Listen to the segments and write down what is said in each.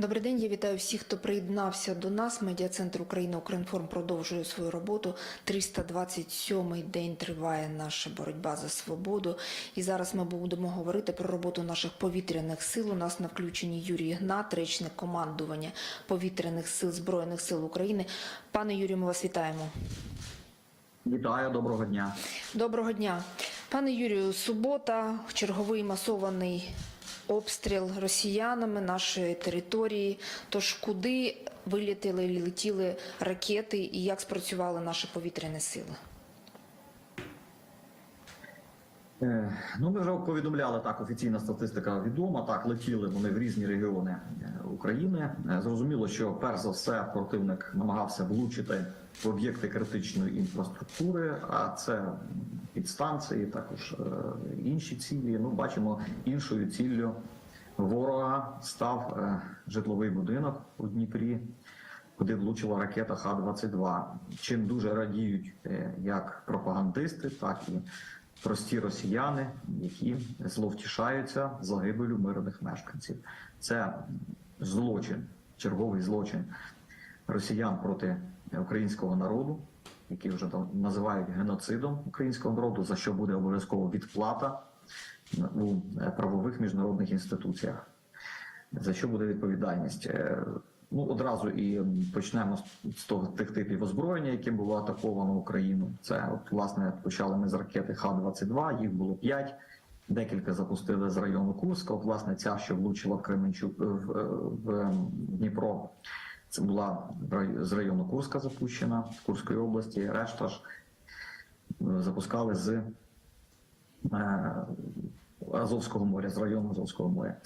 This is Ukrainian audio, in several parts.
Добрий день, я вітаю всіх, хто приєднався до нас. Медіа-центр Україна Укрінформ продовжує свою роботу. 327-й день триває наша боротьба за свободу. І зараз ми будемо говорити про роботу наших повітряних сил. У нас на включенні Юрій Гнат, речник командування повітряних сил Збройних сил України. Пане Юрію, ми вас вітаємо. Вітаю, доброго дня. Доброго дня, пане Юрію. Субота, черговий масований обстріл росіянами нашої території. Тож куди вилітіли летіли ракети і як спрацювали наші повітряні сили? Е, Ну, ми вже повідомляли так. Офіційна статистика відома. Так летіли вони в різні регіони е, України. Е, Зрозуміло, що перш за все противник намагався влучити в об'єкти критичної інфраструктури, а це підстанції, також е, інші цілі. Ну, бачимо іншою ціллю ворога став е, житловий будинок у Дніпрі. Куди влучила ракета Х-22. Чим дуже радіють е, як пропагандисти, так і прості росіяни, які зловтішаються загибелю мирних мешканців. Це злочин, черговий злочин росіян проти українського народу, який вже там називають геноцидом українського народу, за що буде обов'язково відплата у е, правових міжнародних інституціях. За що буде відповідальність? Е, Ну, одразу і почнемо з- того тих типів озброєння, яким було атаковано Україну. Це от власне почали ми з ракети Х-22, їх було 5, Декілька запустили з району Курська. От, власне, ця, що влучила в Кременчук в, в, в Дніпро, це була з району Курська запущена з Курської області. Решта ж е, запускали з е, Азовського моря, з району Азовського моря.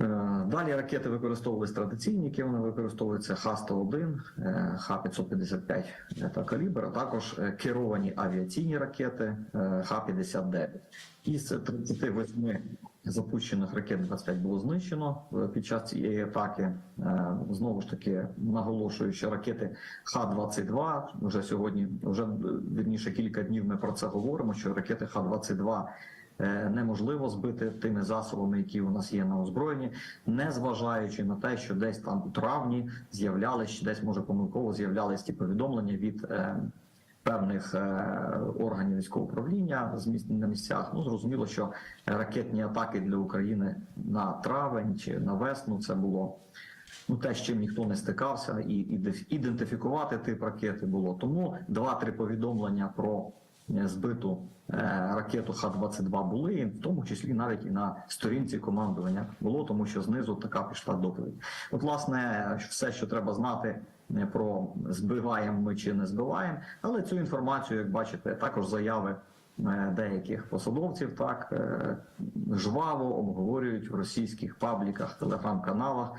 Е, Далі ракети використовувались традиційні, які вони використовуються Х-101, е, Х-555 та калібр, а також е, керовані авіаційні ракети е, Х-59. Із 38 запущених ракет 25 було знищено під час цієї атаки. Знову ж таки наголошую, що ракети Х-22 вже сьогодні, вже вірніше кілька днів ми про це говоримо. Що ракети Х-22 е, неможливо збити тими засобами, які у нас є на озброєнні, не зважаючи на те, що десь там у травні з'являлись, десь може помилково з'являлись ті повідомлення від. е, Певних е, органів військового управління на місцях. Ну зрозуміло, що ракетні атаки для України на травень чи на весну це було ну те, з чим ніхто не стикався, і, ідентифікувати тип ракети було. Тому два-три повідомлення про е, збиту е, ракету Х-22 були, в тому числі навіть і на сторінці командування було, тому що знизу така пішла доповідь. От, власне, все, що треба знати е, про збиваємо ми чи не збиваємо, але цю інформацію, як бачите, також заяви. е, Деяких посадовців так е, жваво обговорюють в російських пабліках, телеграм-каналах,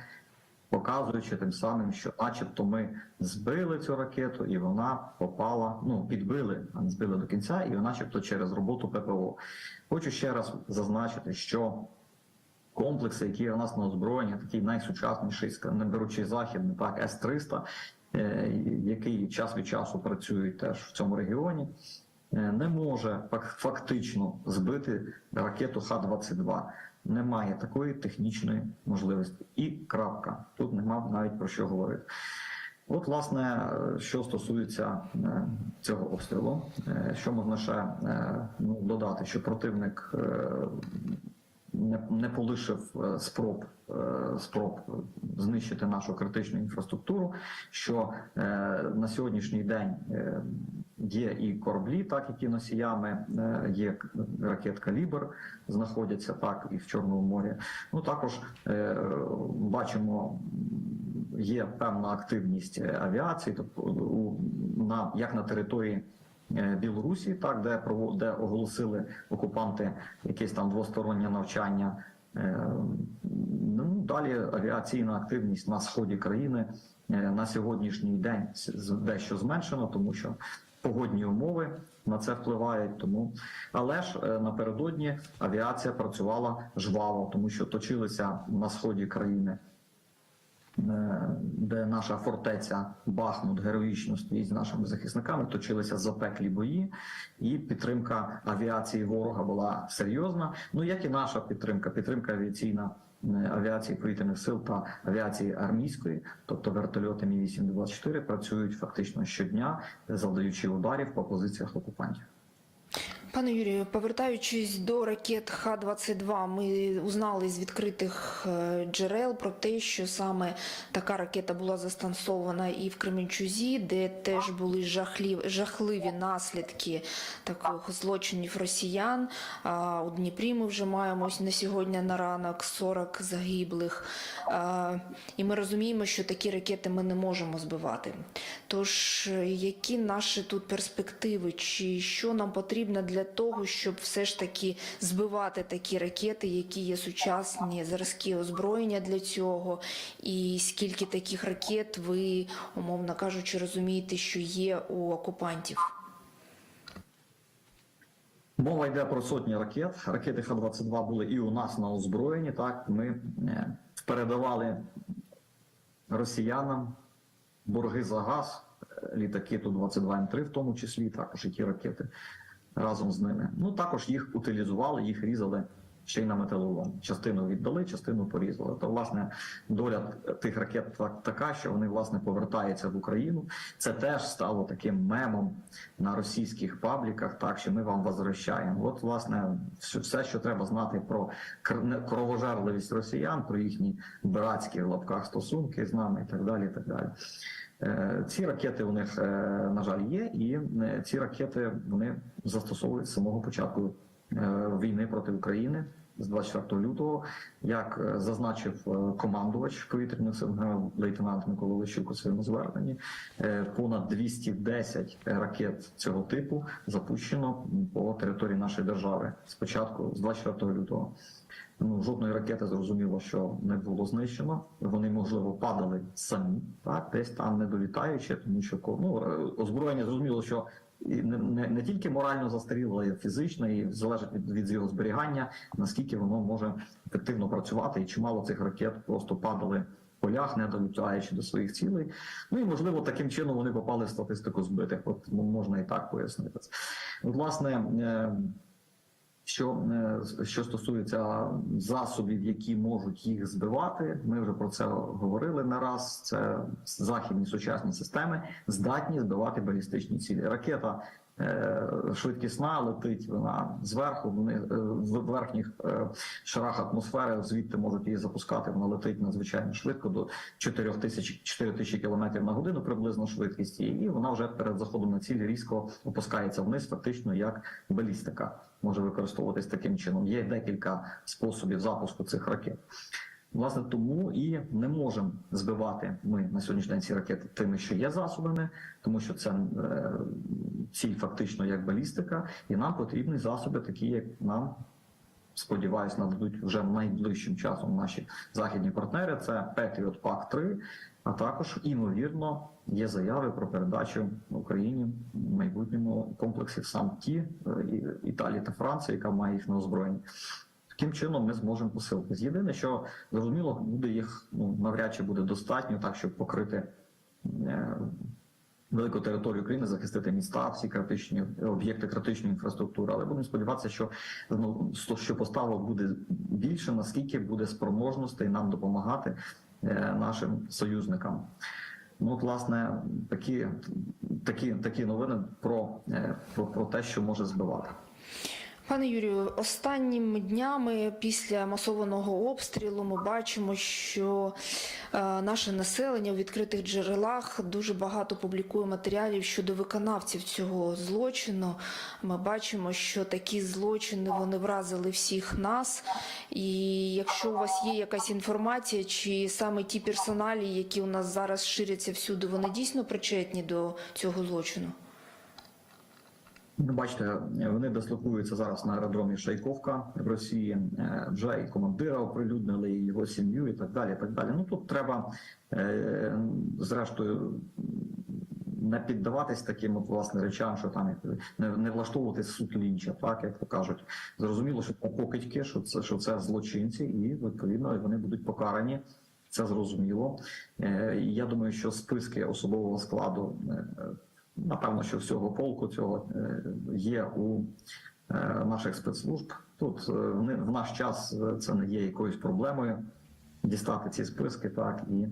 показуючи тим самим, що, начебто, ми збили цю ракету, і вона попала. Ну підбили, а не збили до кінця, і вона, начебто, через роботу ППО. Хочу ще раз зазначити, що комплекси, які у нас на озброєнні, такий найсучасніший, не беручи західний, так С-300, е, який час від часу працюють теж в цьому регіоні, е, не може фак- фактично збити ракету Х-22. Немає такої технічної можливості. І крапка. Тут нема навіть про що говорити. От, власне, що стосується е, цього обстрілу, е, що можна ще е, ну, додати, що противник не, не полишив спроб спроб знищити нашу критичну інфраструктуру. Що на сьогоднішній день є і кораблі, так які носіями е, є ракет калібр, знаходяться так і в Чорному морі. Ну також е, бачимо. Є певна активність е, авіації, тобто у на як на території е, Білорусі, так де де оголосили окупанти якесь там двостороннє навчання. Ну далі авіаційна активність на сході країни на сьогоднішній день дещо зменшена, тому що погодні умови на це впливають. Тому але ж е, напередодні авіація працювала жваво, тому що точилися на сході країни е, де наша фортеця Бахмут героїчно стоїть з нашими захисниками, точилися запеклі бої, і підтримка авіації ворога була серйозна. Ну як і наша підтримка, підтримка авіаційна. Е, Авіації повітряних сил та авіації армійської, тобто вертольоти Мі 824 працюють фактично щодня, завдаючи ударів по позиціях окупантів. Пане Юрію, повертаючись до ракет Х-22, ми узнали з відкритих е, джерел про те, що саме така ракета була застосована і в Кременчузі, де теж були жахливі наслідки таких злочинів росіян. У Дніпрі ми вже маємо на сьогодні на ранок 40 загиблих. І ми розуміємо, що такі ракети ми не можемо збивати. Тож, е, які наші тут перспективи, чи що нам потрібно для того, щоб все ж таки збивати такі ракети, які є сучасні зразки озброєння для цього, і скільки таких ракет ви, умовно кажучи, розумієте, що є у окупантів? Мова йде про сотні ракет. Ракети Х-22 були і у нас на озброєнні. Так ми е, передавали росіянам борги за газ, е, літаки Ту-22М3 в тому числі, також і ті ракети разом з ними. Ну також їх утилізували, їх різали ще й на металолом. Частину віддали, частину порізали. То власне доля тих ракет так- така, що вони власне повертаються в Україну. Це теж стало таким мемом на російських пабліках, так що ми вам возвращаємо. От власне все- що треба знати про кровожерливість росіян, про їхні братські в лапках стосунки з нами і так далі. І так далі. Е, Ці ракети у них, е, на жаль, є, і е, ці ракети вони застосовують з самого початку війни проти України з 24 лютого. Як е, зазначив е, командувач повітряних сил генерал-лейтенант Микола Лещук у своєму зверненні, е, понад 210 ракет цього типу запущено по території нашої держави спочатку з 24 лютого. Ну, жодної ракети зрозуміло, що не було знищено. Вони можливо падали самі, так десь там не долітаючи, тому що ну, озброєння зрозуміло, що не, не, тільки морально застаріло, а й фізично, і залежить від, від його зберігання, наскільки воно може ефективно працювати, і чимало цих ракет просто падали в полях, не долітаючи до своїх цілей. Ну і можливо таким чином вони попали в статистику збитих. От ну, можна і так пояснити. Власне. Що, е, що стосується засобів, які можуть їх збивати, ми вже про це говорили не раз. Це західні сучасні системи здатні збивати балістичні цілі. Ракета швидкісна летить вона зверху. Е, в верхніх е, шарах атмосфери звідти можуть її запускати. Вона летить надзвичайно швидко до 4 тисяч 4 тисячі кілометрів на годину приблизно швидкість, і вона вже перед заходом на ціль різко опускається вниз, фактично як балістика може використовуватись таким чином. Є декілька способів запуску цих ракет. Власне, тому і не можемо збивати ми на сьогоднішній день ці ракети тими, що є засобами, тому що це е, ціль фактично як балістика, і нам потрібні засоби, такі як нам. Сподіваюсь, нададуть вже найближчим часом наші західні партнери. Це Patriot PAC 3 а також імовірно є заяви про передачу Україні в майбутньому комплексів сам ті е, Італії та Франції, яка має їх на озброєнні. Таким чином ми зможемо посилитись. Єдине, що зрозуміло, буде їх ну навряд чи буде достатньо, так щоб покрити е, велику територію України, захистити міста, всі критичні об'єкти критичної інфраструктури. Але будемо сподіватися, що ну що поставок буде більше, наскільки буде спроможностей нам допомагати е, нашим союзникам. Ну, от, власне, такі, такі, такі новини про, е, про, про те, що може збивати. Пане Юрію, останніми днями після масованого обстрілу ми бачимо, що е, наше населення у відкритих джерелах дуже багато публікує матеріалів щодо виконавців цього злочину. Ми бачимо, що такі злочини вони вразили всіх нас. І якщо у вас є якась інформація, чи саме ті персоналі, які у нас зараз ширяться всюди, вони дійсно причетні до цього злочину? Ну, бачите, вони дислокуються зараз на аеродромі Шайковка в Росії. Е, Вже і командира оприлюднили, і його сім'ю, і так далі. Так далі. Ну тут треба е, зрештою не піддаватись таким от власне речам, що там не, влаштовувати суд лінча, так як то кажуть. Зрозуміло, що покидьки, що це що це злочинці, і відповідно вони будуть покарані це зрозуміло. Е, Я думаю, що списки особового складу, напевно, що всього полку цього е, є у е, наших спецслужб. Тут е, в наш час це не є якоюсь проблемою дістати ці списки, так і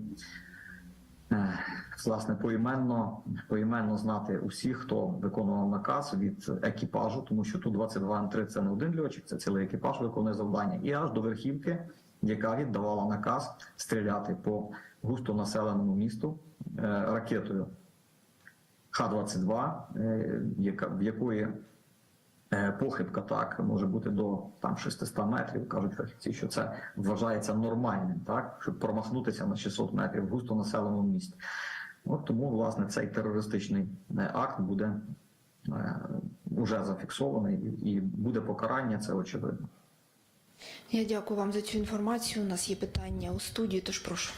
власне поіменно, поіменно знати усіх, хто виконував наказ від екіпажу, тому що тут 22 Н3 це не один льотчик, це цілий екіпаж виконує завдання, і аж до верхівки, яка віддавала наказ стріляти по густонаселеному місту е, ракетою Х-22, е, в якої е, похибка так може бути до там 600 метрів. кажуть фахівці, що це вважається нормальним, так щоб промахнутися на 600 метрів в густонаселеному місті. От тому власне цей терористичний е, акт буде уже зафіксований і буде покарання. Це очевидно. Я дякую вам за цю інформацію. У нас є питання у студії, тож прошу.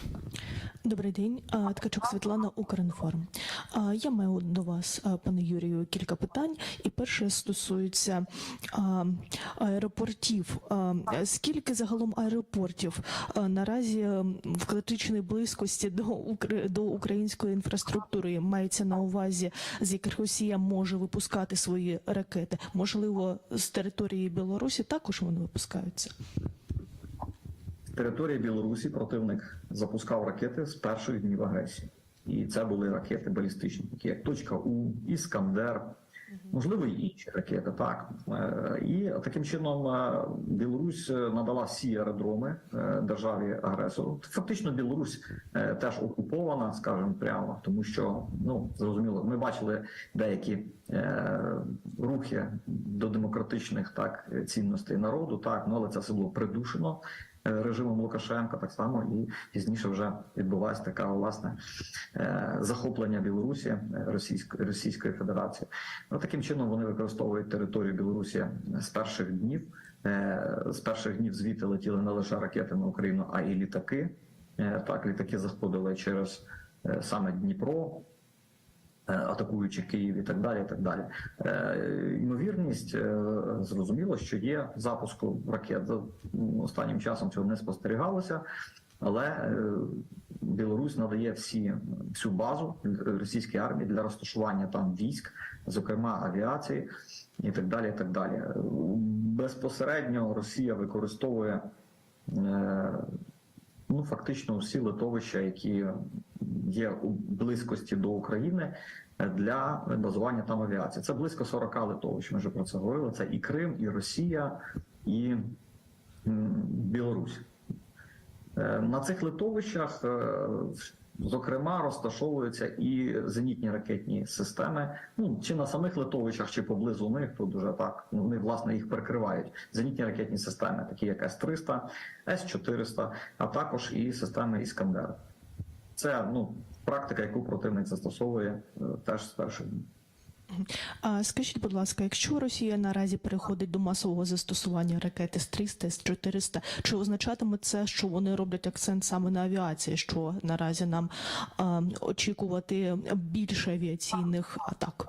Добрий день, Ткачук Світлана Укрінформ. Я маю до вас, пане Юрію, кілька питань. І перше стосується аеропортів. Скільки загалом аеропортів наразі в критичній близькості до української інфраструктури мається на увазі, з яких Росія може випускати свої ракети? Можливо, з території Білорусі також вони випускаються? Території Білорусі противник запускав ракети з перших днів агресії, і це були ракети балістичні, такі як точка У, Іскандер, можливо, і інші ракети. Так Е, і таким чином е, Білорусь е, надала всі аеродроми державі агресору. Фактично, Білорусь теж окупована, скажімо прямо, тому що ну зрозуміло, ми бачили деякі рухи до демократичних так цінностей народу, так ну але це все було придушено е, режимом Лукашенка, так само і пізніше вже відбулася така власне е, захоплення Білорусі е, Російської Російської Федерації. Ну таким чином вони використовують територію Білорусі з перших днів. Е, З перших днів звідти летіли не лише ракети на Україну, а і літаки. Е, Так, літаки заходили через е, саме Дніпро, е, атакуючи Київ і так далі. І так далі. Е, Ймовірність е, зрозуміло, що є запуску ракет. Останнім часом цього не спостерігалося, але е, Білорусь надає всі всю базу російській армії для розташування там військ, зокрема авіації і так далі. І так далі. Безпосередньо Росія використовує. е, Ну, фактично, всі литовища, які є у близькості до України для базування там авіації. Це близько 40 литовищ. Ми вже про це говорили. Це і Крим, і Росія, і Білорусь. Е, На цих литовищах, е, зокрема, розташовуються і зенітні ракетні системи. Ну чи на самих литовищах, чи поблизу них тут уже так. ну, Вони власне їх перекривають. Зенітні ракетні системи, такі як С-300, С-400, а також і системи Іскандер. Це ну практика, яку противник застосовує е, теж з днів. А скажіть, будь ласка, якщо Росія наразі переходить до масового застосування ракети з 300 з 400 чи означатиме це, що вони роблять акцент саме на авіації? Що наразі нам а, очікувати більше авіаційних атак?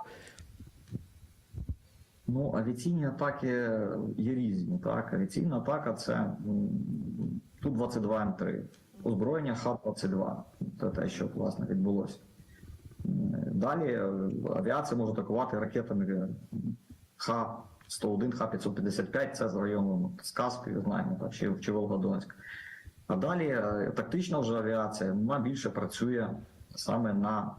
Ну, авіаційні атаки є різні. Так, авіаційна атака це ту 22 М3, озброєння Х-22. Це те, що власне відбулося. Далі е, авіація може атакувати ракетами Х-101, Х-555, це з району Каспію, знаємо, так, чи, чи Волгодонськ. А далі е, тактична вже авіація вона більше працює саме на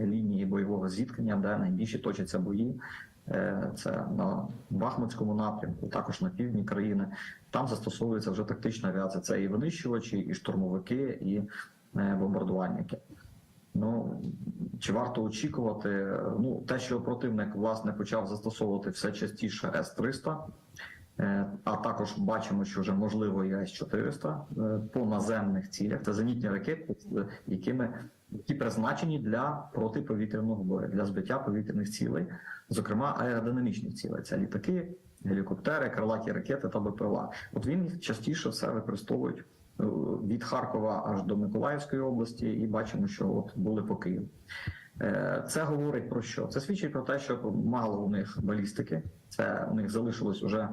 лінії бойового зіткнення, де найбільші точаться бої. Е, Це на Бахмутському напрямку, також на півдні країни. Там застосовується вже тактична авіація. Це і винищувачі, і штурмовики, і е, бомбардувальники. Ну чи варто очікувати? Ну, те, що противник власне почав застосовувати все частіше С-300, е, а також бачимо, що вже можливо і С-400 е, по наземних цілях. Це зенітні ракети, якими які призначені для протиповітряного бою, для збиття повітряних цілей, зокрема аеродинамічних цілей. Це літаки, гелікоптери, крилаті ракети та БПЛА. От він їх частіше все використовують е, від Харкова аж до Миколаївської області, і бачимо, що от були по Києву. Е, Це говорить про що? Це свідчить про те, що мало у них балістики. Це у них залишилось уже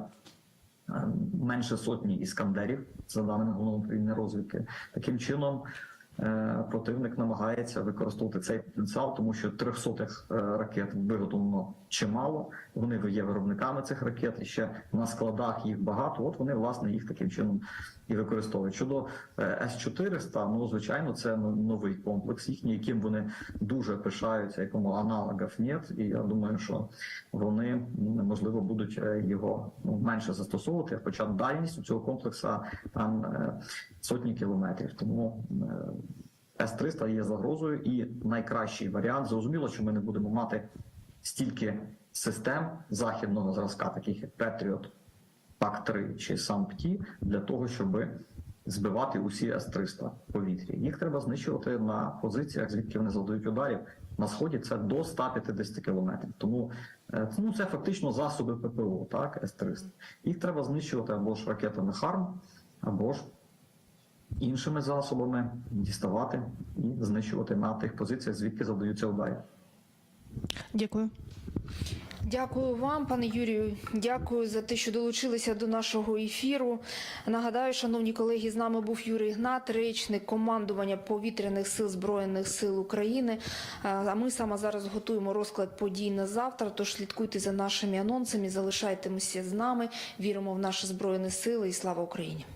е, менше сотні іскандерів, за даними головного розвідки. Таким чином. Е, Противник намагається використовувати цей потенціал, тому що 300 ракет виготовлено чимало. Вони є виробниками цих ракет, і ще на складах їх багато. От вони власне їх таким чином і використовують. Щодо е, С-400, ну звичайно, це ну, новий комплекс їхній, яким вони дуже пишаються, якому аналогів нет. І я думаю, що вони м, можливо будуть е, його ну, менше застосовувати. Хоча дальність у цього комплексу там е, сотні кілометрів. Тому е, С-300 є загрозою, і найкращий варіант зрозуміло, що ми не будемо мати стільки систем західного зразка, таких як Петріот, ПАК-3 чи сам ПТІ, для того, щоб збивати усі С-300 в повітрі. Їх треба знищувати на позиціях, звідки вони завдають ударів. На сході це до 150 кілометрів. Тому е, ну, це фактично засоби ППО, так, С-300. Їх треба знищувати або ж ракетами ХАРМ, або ж іншими засобами діставати і знищувати на тих позиціях, звідки завдаються удари. Дякую. Дякую вам, пане Юрію. Дякую за те, що долучилися до нашого ефіру. Нагадаю, шановні колеги, з нами був Юрій Гнат, речник командування повітряних сил збройних сил України. А ми саме зараз готуємо розклад подій на завтра. Тож слідкуйте за нашими анонсами, залишайтеся з нами. Віримо в наші збройні сили і слава Україні.